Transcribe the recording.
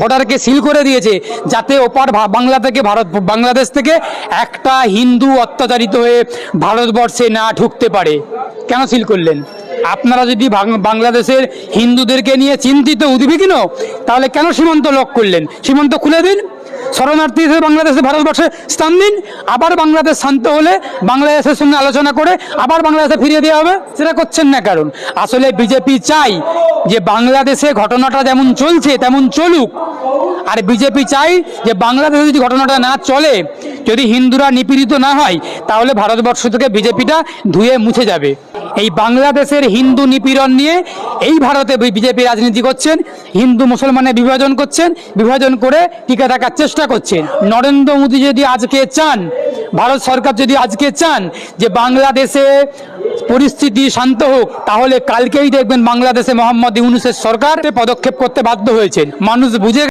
বর্ডারকে seal করে দিয়েছে যাতে ওপার বাংলা থেকে ভারত, বাংলাদেশ থেকে একটা হিন্দু অত্যাচারিত হয়ে ভারতবর্ষে না ঢুকতে পারে। কেন সিল করলেন? আপনারা যদি বাংলাদেশের হিন্দুদেরকে নিয়ে চিন্তিত উদ্বিগ্ন, তাহলে কেন সীমান্ত লক করলেন? সীমান্ত খুলে দিন। শরণার্থী হিসেবে বাংলাদেশে ভারতবর্ষে স্থান দিন আবার বাংলাদেশ শান্ত হলে বাংলাদেশের সঙ্গে আলোচনা করে আবার বাংলাদেশে ফিরিয়ে দেওয়া হবে। সেটা করছেন না কারণ। আসলে বিজেপি চাই যে বাংলাদেশে ঘটনাটা যেমন চলছে, তেমন চলুক। আর বিজেপি চাই যে বাংলাদেশে যদি ঘটনাটা না চলে, যদি হিন্দুরা নিপীড়িত না হয়, তাহলে ভারতবর্ষ থেকে বিজেপিটা ধুয়ে মুছে যাবে। এই বাংলাদেশের হিন্দু নিপীড়ন নিয়ে এই ভারতে বিজেপি রাজনীতি করছেন, হিন্দু মুসলমানের বিভাজন করছেন, বিভাজন করে টিকে থাকার চেষ্টা করছেন। নরেন্দ্র মোদী যদি আজকে চান, ভারত সরকার যদি আজকে চান যে বাংলাদেশে পরিস্থিতি শান্ত হোক, তাহলে কালকেই দেখবেন বাংলাদেশে মোহাম্মদ ইউনুসের সরকার পদক্ষেপ করতে বাধ্য হয়েছেন। মানুষ বুঝে